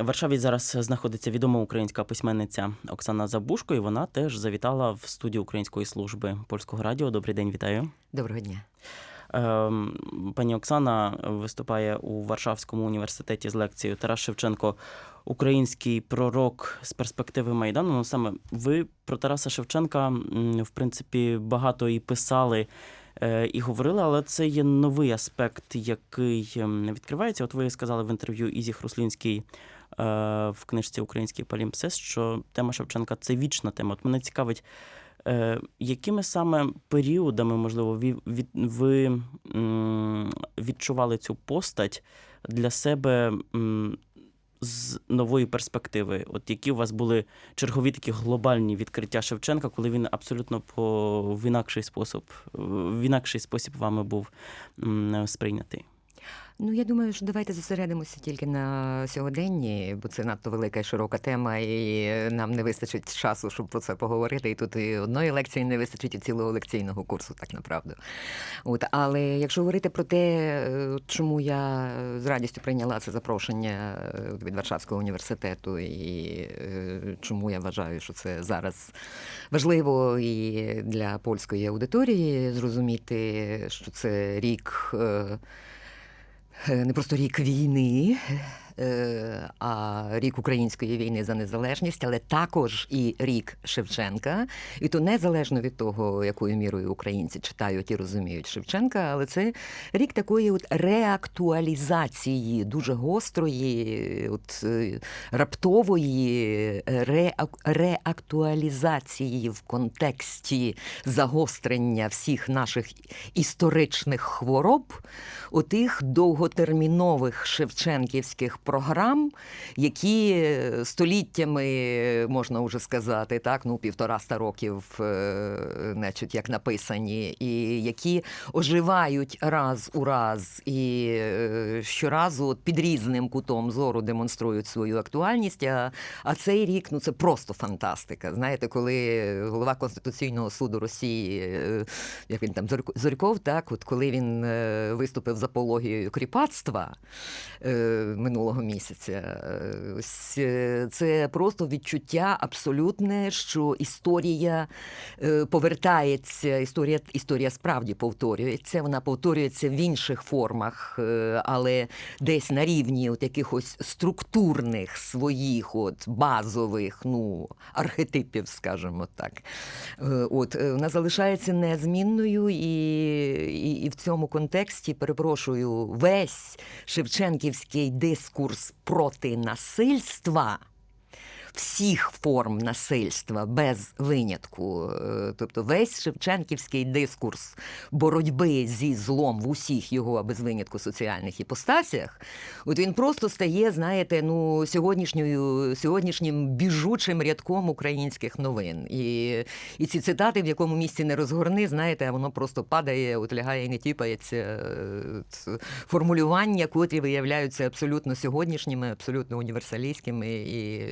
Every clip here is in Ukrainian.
В Варшаві зараз знаходиться відома українська письменниця Оксана Забушко, і вона теж завітала в студію Української служби польського радіо. Добрий день, вітаю. Доброго дня. Ем, Пані Оксана виступає у Варшавському університеті з лекцією Тарас Шевченко, український пророк з перспективи Майдану. Ну саме ви про Тараса Шевченка, в принципі, багато і писали. е, І говорили, але це є новий аспект, який ем, відкривається. От ви сказали в інтерв'ю Ізі Хруслінській в книжці Український палімпсис, що тема Шевченка це вічна тема. От мене цікавить, Е, якими саме періодами, можливо, ви, відчували цю постать для себе з нової перспективи? От які у вас були чергові такі глобальні відкриття Шевченка, коли він абсолютно по в інакший спосіб, в інакший спосіб вами був сприйнятий? Ну, я думаю, що давайте зосередимося тільки на сьогоденні, бо це надто велика і широка тема, і нам не вистачить часу, щоб про це поговорити. І тут і одної лекції не вистачить, і цілого лекційного курсу, так направду. От, але якщо говорити про те, е, чому я з радістю прийняла це запрошення е, від Варшавського університету, і е, чому я вважаю, що це зараз важливо і для польської аудиторії зрозуміти, що це рік. Е, не просто рік війни, а рік української війни за незалежність, але також і рік Шевченка. І то незалежно від того, якою мірою українці читають і розуміють Шевченка, але це рік такої от реактуалізації, дуже гострої, от е, раптової реактуалізації в контексті загострення всіх наших історичних хвороб, отих довготермінових шевченківських програм, які століттями можна вже сказати, так, ну півтораста років, е, значить, як написані, і які оживають раз у раз і е, щоразу під різним кутом зору демонструють свою актуальність. А, а цей рік ну це просто фантастика. Знаєте, коли голова Конституційного суду Росії, е, як він там Зорьков, так, от коли він е, виступив з апологією кріпацтва е, минулого місяця, е, е, це просто відчуття абсолютне, що історія е, повертається, історія, історія справді повторюється. Вона повторюється в інших формах, але десь на рівні от якихось структурних своїх, от базових, ну архетипів, скажімо так. От вона залишається незмінною, і, і, і в цьому контексті перепрошую весь шевченківський дискурс проти насильства. Всіх форм насильства без винятку, Е, тобто весь шевченківський дискурс боротьби зі злом в усіх його без винятку соціальних іпостасях, от він просто стає, знаєте, ну сьогоднішньою сьогоднішнім біжучим рядком українських новин. І, і ці цитати, в якому місці не розгорни, знаєте, воно просто падає, от лягає і не тіпається. Е, Формулювання, котрі виявляються абсолютно сьогоднішніми, абсолютно універсалістськими. І,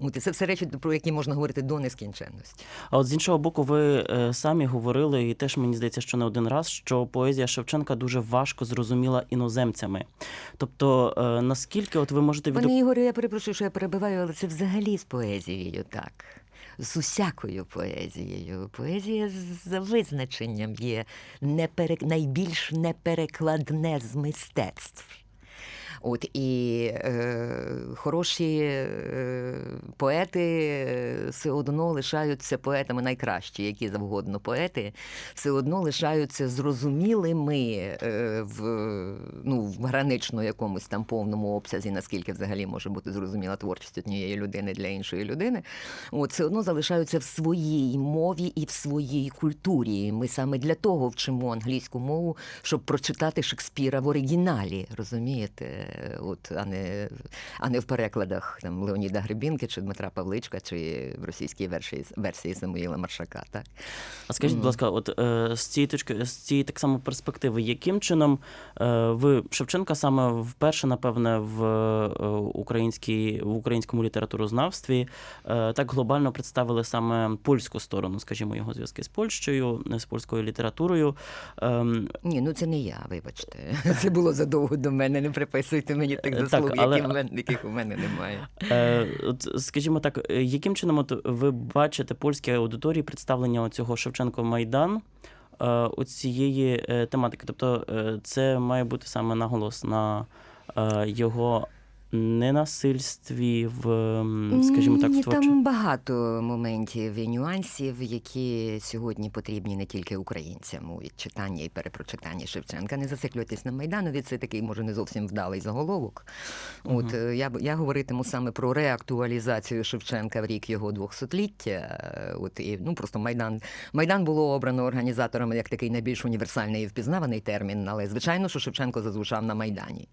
от, і це все речі, про які можна говорити до нескінченності. А от з іншого боку, ви е, самі говорили, і теж мені здається, що не один раз, що поезія Шевченка дуже важко зрозуміла іноземцями. Тобто, е, наскільки от ви можете від Пане Ігорю, я перепрошую, що я перебиваю, але це взагалі з поезією так. З усякою поезією. Поезія за визначенням є непере... найбільш неперекладне з мистецтв. От і е, хороші е, поети е, все одно лишаються поетами найкращі, які завгодно поети, все одно лишаються зрозумілими е, в, ну, в гранично якомусь там повному обсязі, наскільки взагалі може бути зрозуміла творчість однієї людини для іншої людини. От все одно залишаються в своїй мові і в своїй культурі. Ми саме для того вчимо англійську мову, щоб прочитати Шекспіра в оригіналі, розумієте? От, а не, а не в перекладах там Леоніда Гребінки чи Дмитра Павличка, чи в російській версії, версії Самуїла Маршака. Так? А скажіть, будь ласка, от е, з цієї точки, з цієї так само перспективи, яким чином е, ви Шевченка саме вперше, напевне, в е, українській в українському літературознавстві е, так глобально представили саме польську сторону, скажімо, його зв'язки з Польщею, з польською літературою. Ем, Ні, ну це не я, вибачте. Це було задовго до мене, не приписуйте приписуйте мені так Е, заслуг, так, але- які в мене, яких у мене немає. Е, от, скажімо так, е, яким чином от ви бачите польській аудиторії представлення цього Шевченко Майдан е, у цієї тематики? Тобто це має бути саме наголос на його ненасильстві в, скажімо так, в творчості? там багато моментів і нюансів, які сьогодні потрібні не тільки українцям у відчитанні і перепрочитанні Шевченка. Не зациклюйтесь на Майданові, це такий, може, не зовсім вдалий заголовок. От е, я я говоритиму саме про реактуалізацію Шевченка в рік його двохсотліття. Е, От і ну просто Майдан Майдан було обрано організаторами як такий найбільш універсальний і впізнаваний термін, але звичайно, що Шевченко зазвучав на Майдані.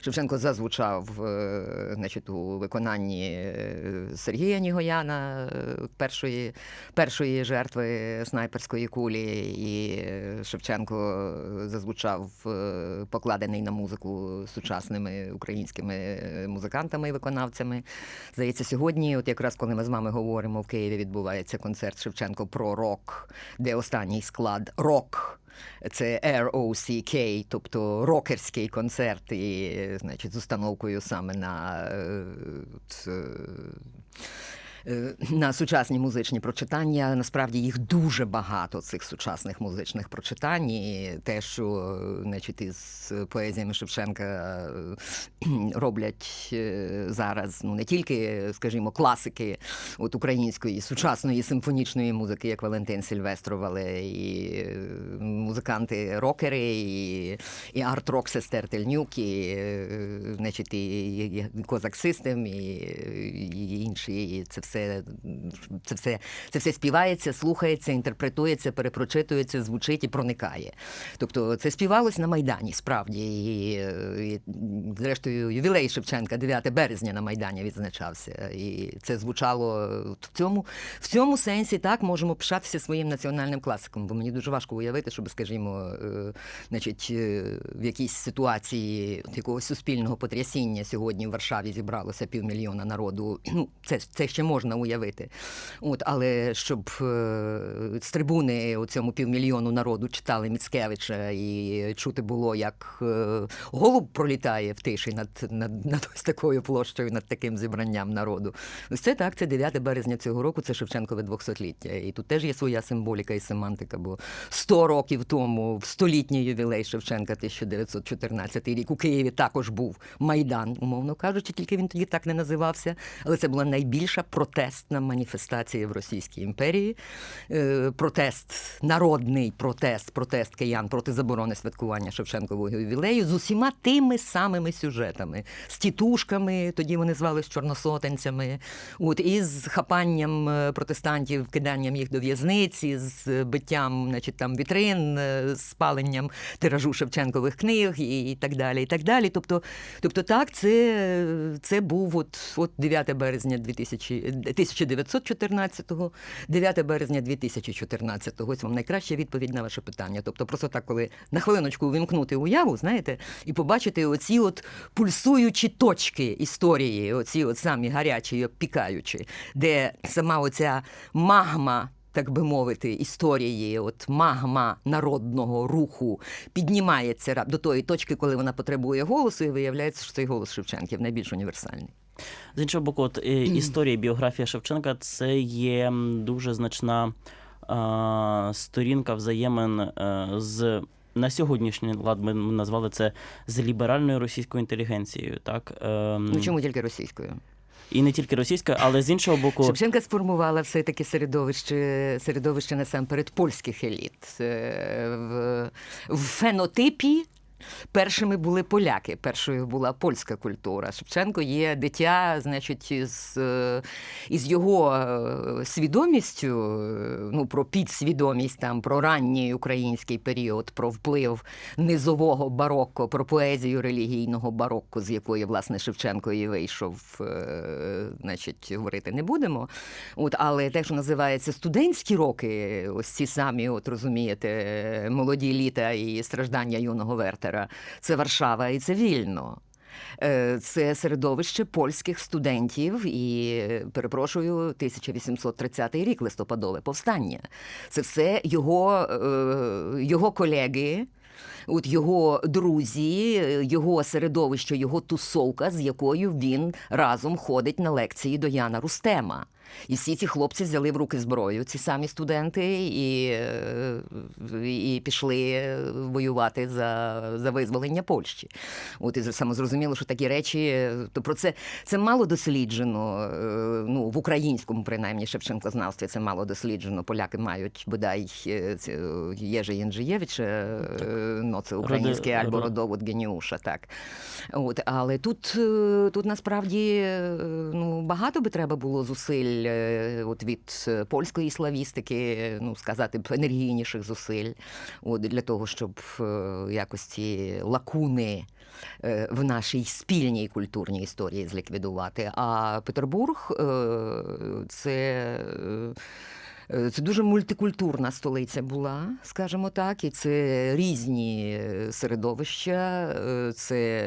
Шевченко зазвучав е, значить, у виконанні е, Сергія Нігояна, е, першої, першої жертви снайперської кулі, і Шевченко зазвучав покладений на музику сучасними українськими музикантами і виконавцями. Здається, сьогодні, от якраз коли ми з вами говоримо, в Києві відбувається концерт Шевченко про рок, де останній склад рок. Це ROCK, тобто рокерський концерт, і, значить, з установкою саме на, е, е, на сучасні музичні прочитання. Насправді їх дуже багато цих сучасних музичних прочитань. І те, що значить, із поезіями Шевченка е, роблять зараз ну не тільки, скажімо, класики от української сучасної симфонічної музики, як Валентин Сільвестров, але і музиканти рокери, і, і арт-рок сестер Тельнюк, і, е, значить, і, Козак Систем, і, і інші. І це все, це все, це все співається, слухається, інтерпретується, перепрочитується, звучить і проникає. Тобто це співалось на Майдані, справді. І, і, зрештою, ювілей Шевченка 9 березня на Майдані відзначався. І це звучало в цьому, в цьому сенсі так можемо пишатися своїм національним класиком, бо мені дуже важко уявити, щоб, скажімо, е, значить, е, в якійсь ситуації якогось суспільного потрясіння сьогодні в Варшаві зібралося півмільйона народу. Ну, це, це ще можна уявити. От, але щоб е, з трибуни у цьому півмільйону народу читали Міцкевича і чути було, як голуб пролітає в тиші над, над, над ось такою площею, над таким зібранням народу. Ось це так, це 9 березня цього року, це Шевченкове 200-ліття. І тут теж є своя символіка і семантика, бо 100 років тому, в столітній ювілей Шевченка, 1914 рік, у Києві також був Майдан, умовно кажучи, тільки він тоді так не називався. Але це була найбільша протестна маніфестація в Російській імперії. Е, Протест, народний протест, протест киян проти заборони святкування Шевченкового ювілею з усіма тими самими сюжетами, з тітушками, тоді вони звались чорносотенцями, от із хапанням е, протестантів, киданням їх до в'язниці, з биттям, значить, там вітрин, е, з спаленням тиражу Шевченкових книг і, так далі. І так далі. Тобто, тобто так, це, це був от, от 9 березня 2000, 1914-го, 9 березня 2014-го. Ось вам найкраща відповідь на ваше питання. Тобто, просто так, коли на хвилиночку увімкнути уяву, знаєте, і побачити оці от пульсуючі точки історії, оці от самі гарячі, і обпікаючі, де сама оця магма. Так би мовити, історії, от магма народного руху піднімається до тої точки, коли вона потребує голосу, і виявляється, що цей голос Шевченків найбільш універсальний. З іншого боку, от, е, історія, біографія Шевченка це є дуже значна а, сторінка взаємин е, з. На сьогоднішній лад ми назвали це з ліберальною російською інтелігенцією, так ем, Ну чому тільки російською? І не тільки російською, але з іншого боку, Шевченка сформувала все таки середовище, середовище насамперед польських еліт. Е, В, в фенотипі. Першими були поляки, першою була польська культура. Шевченко є дитя, значить, із, е, із його е, свідомістю, е, ну, про підсвідомість, там, про ранній український період, про вплив низового барокко, про поезію релігійного барокко, з якої, власне, Шевченко і вийшов, значить, говорити не будемо. От, але те, що називається студентські роки, ось ці самі, от розумієте, молоді літа і страждання юного Вертера, це Варшава і це вільно. Е, Це середовище польських студентів і перепрошую, 1830 рік листопадове повстання. Це все його, е, його колеги. От його друзі, його середовище, його тусовка, з якою він разом ходить на лекції до Яна Рустема. І всі ці хлопці взяли в руки зброю, ці самі студенти, і, е, і пішли воювати за, за визволення Польщі. От і саме зрозуміло, що такі речі, то про це це мало досліджено. е, Ну, в українському, принаймні, Шевченкознавстві це мало досліджено. Поляки мають бодай е, е, Єнджиєвича, е, ну це український Роди- альбо родовод геніуша, так. От, але тут, е, тут насправді е, ну, багато би треба було зусиль е, от від польської славістики, ну сказати б енергійніших зусиль, от, для того, щоб якось ці лакуни в нашій спільній культурній історії зліквідувати. А Петербург це. Е, Це дуже мультикультурна столиця була, скажімо так, і це різні е, середовища, е, це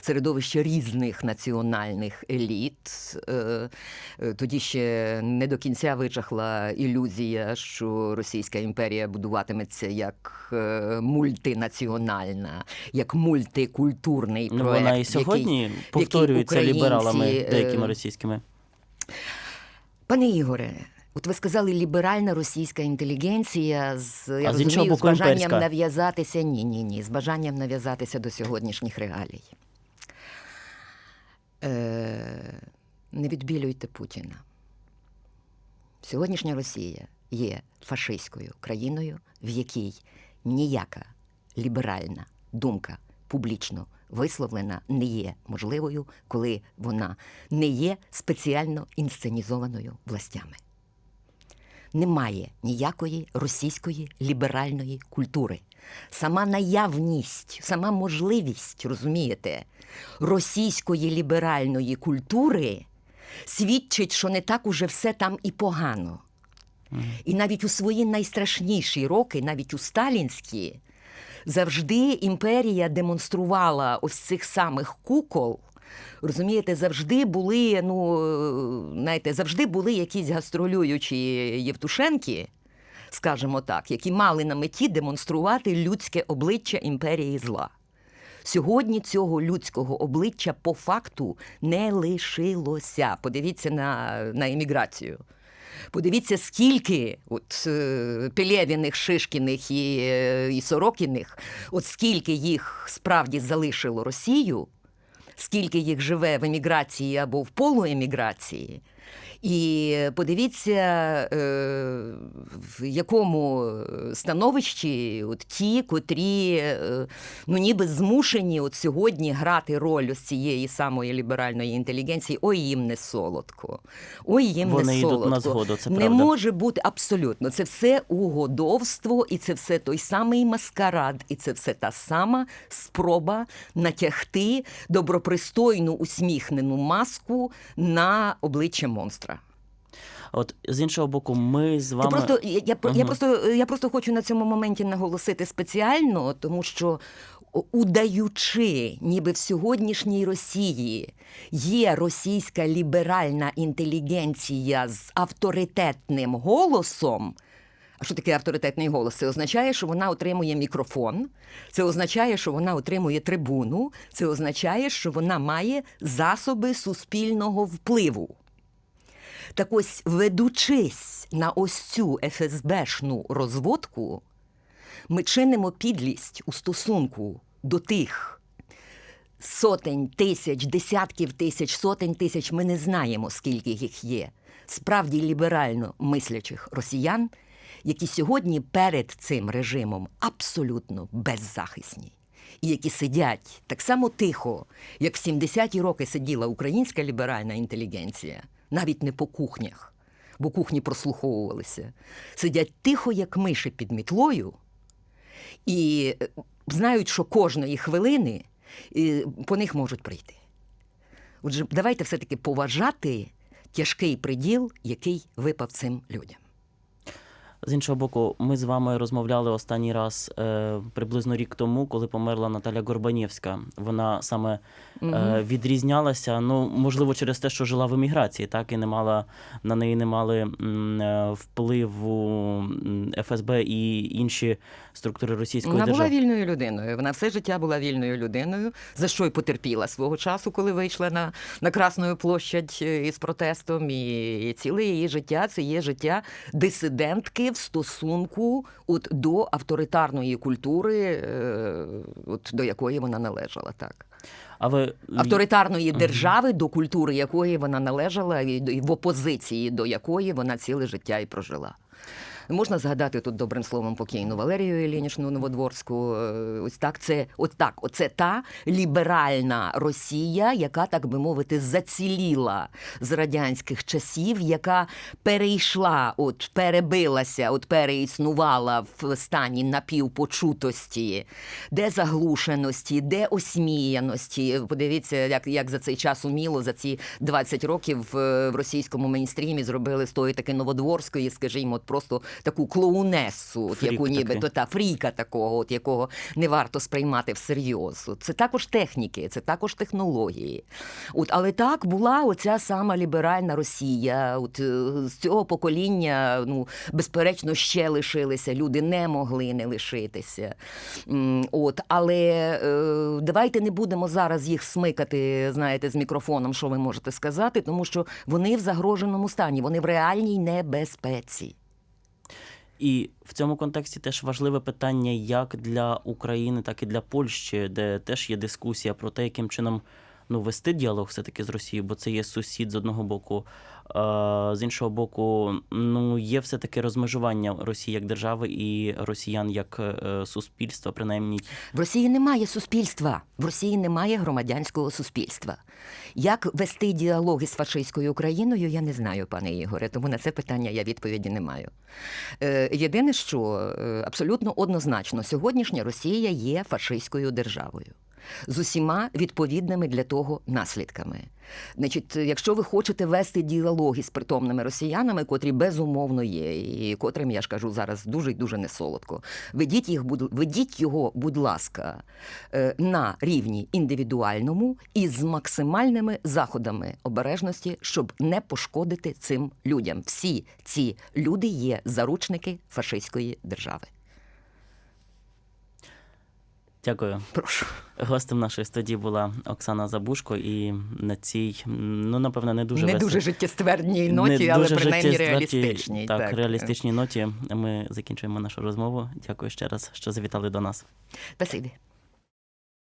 середовище різних національних еліт. Тоді ще не до кінця вичахла ілюзія, що Російська імперія будуватиметься як мультинаціональна, як мультикультурний Ну, проект. вона і який- сьогодні повторюється українці, лібералами деякими російськими. Пане Ігоре, от ви сказали ліберальна російська інтелігенція з, я А розумію, з боку, бажанням нав'язатися. Ні, ні, ні, з бажанням нав'язатися до сьогоднішніх реалій. Е, не відбілюйте Путіна. Сьогоднішня Росія є фашистською країною, в якій ніяка ліберальна думка публічно висловлена не є можливою, коли вона не є спеціально інсценізованою властями. Немає ніякої російської ліберальної культури. Сама наявність, сама можливість, розумієте, російської ліберальної культури свідчить, що не так уже все там і погано. І навіть у свої найстрашніші роки, навіть у сталінські, завжди імперія демонструвала ось цих самих кукол. Розумієте, завжди були, ну, знаєте, завжди були якісь гастролюючі Євтушенки, скажімо так, які мали на меті демонструвати людське обличчя імперії зла. Сьогодні цього людського обличчя по факту не лишилося. Подивіться на, на еміграцію. Подивіться, скільки от е, Пелєвіних, Шишкіних і, е, і Сорокіних, от скільки їх справді залишило Росію, скільки їх живе в еміграції або в полуеміграції. І подивіться, е, в якому становищі от ті, котрі е, ну, ніби змушені от сьогодні грати роль ось цієї самої ліберальної інтелігенції. Ой, їм не солодко. Ой, їм Вони не йдуть солодко. на згоду, це не може бути абсолютно. Це все угодовство, і це все той самий маскарад, і це все та сама спроба натягти добропристойну усміхнену маску на обличчя монстра. От з іншого боку, ми з Ти вами. просто я, я, я просто я просто хочу на цьому моменті наголосити спеціально, тому що удаючи, ніби в сьогоднішній Росії є російська ліберальна інтелігенція з авторитетним голосом. А що таке авторитетний голос? Це означає, що вона отримує мікрофон, це означає, що вона отримує трибуну, це означає, що вона має засоби суспільного впливу. Так ось, ведучись на ось цю ФСБшну розводку, ми чинимо підлість у стосунку до тих сотень тисяч, десятків тисяч, сотень тисяч, ми не знаємо, скільки їх є, справді ліберально мислячих росіян, які сьогодні перед цим режимом абсолютно беззахисні. І які сидять так само тихо, як в 70-ті роки сиділа українська ліберальна інтелігенція, навіть не по кухнях, бо кухні прослуховувалися. Сидять тихо, як миші під мітлою, і е, знають, що кожної хвилини е, по них можуть прийти. Отже, давайте все-таки поважати тяжкий приділ, який випав цим людям. З іншого боку, ми з вами розмовляли останній раз е, приблизно рік тому, коли померла Наталя Горбанєвська. Вона саме е, відрізнялася, ну можливо, через те, що жила в еміграції, так і не мала на неї не мали е, впливу ФСБ і інші структури російської Вона держави. була вільною людиною. Вона все життя була вільною людиною, за що й потерпіла свого часу, коли вийшла на, на Красну площадь е, із протестом. І, і ціле її життя це є життя дисидентки в стосунку от, до авторитарної культури, е, от, до якої вона належала. Так. А ви Авторитарної держави, до культури якої вона належала, і в опозиції до якої вона ціле життя і прожила. Можна згадати тут добрим словом покійну Валерію Іллінішну Новодворську. Е, Ось так, це от так, оце та ліберальна Росія, яка, так би мовити, заціліла з радянських часів, яка перейшла, от перебилася, от переіснувала в стані напівпочутості, де заглушеності, де осміяності. Подивіться, як, як за цей час уміло, за ці 20 років е, в російському мейнстрімі зробили з тої таки новодворської, скажімо, от просто таку клоунесу, от яку нібито та фріка такого, от якого не варто сприймати всерйоз. Це також техніки, це також технології. От, але так була оця сама ліберальна Росія. От е, з цього покоління, ну безперечно, ще лишилися. Люди не могли не лишитися. От, але е, давайте не будемо зараз їх смикати, знаєте, з мікрофоном, що ви можете сказати, тому що вони в загроженому стані, вони в реальній небезпеці. І в цьому контексті теж важливе питання як для України, так і для Польщі, де теж є дискусія про те, яким чином ну, вести діалог все-таки з Росією, бо це є сусід з одного боку. А, з іншого боку, ну є все-таки розмежування Росії як держави і росіян як е, суспільства, принаймні В Росії немає суспільства, в Росії немає громадянського суспільства. Як вести діалоги з фашистською Україною, я не знаю, пане Ігоре, тому на це питання я відповіді не маю. Е, єдине, що е, абсолютно однозначно, сьогоднішня Росія є фашистською державою. З усіма відповідними для того наслідками. Значить, якщо ви хочете вести діалоги з притомними росіянами, котрі безумовно є, і котрим я ж кажу зараз дуже й дуже несолодко, ведіть їх, ведіть його, будь ласка, е, на рівні індивідуальному і з максимальними заходами обережності, щоб не пошкодити цим людям. Всі ці люди є заручники фашистської держави. Дякую. Прошу. Гостем нашої студії була Оксана Забушко, і на цій, ну напевно, не дуже не весел- дуже життєствердній не ноті, але дуже принаймні реалістичній. реалістичній. Так, реалістичній ноті ми закінчуємо нашу розмову. Дякую ще раз, що завітали до нас. Спасибі.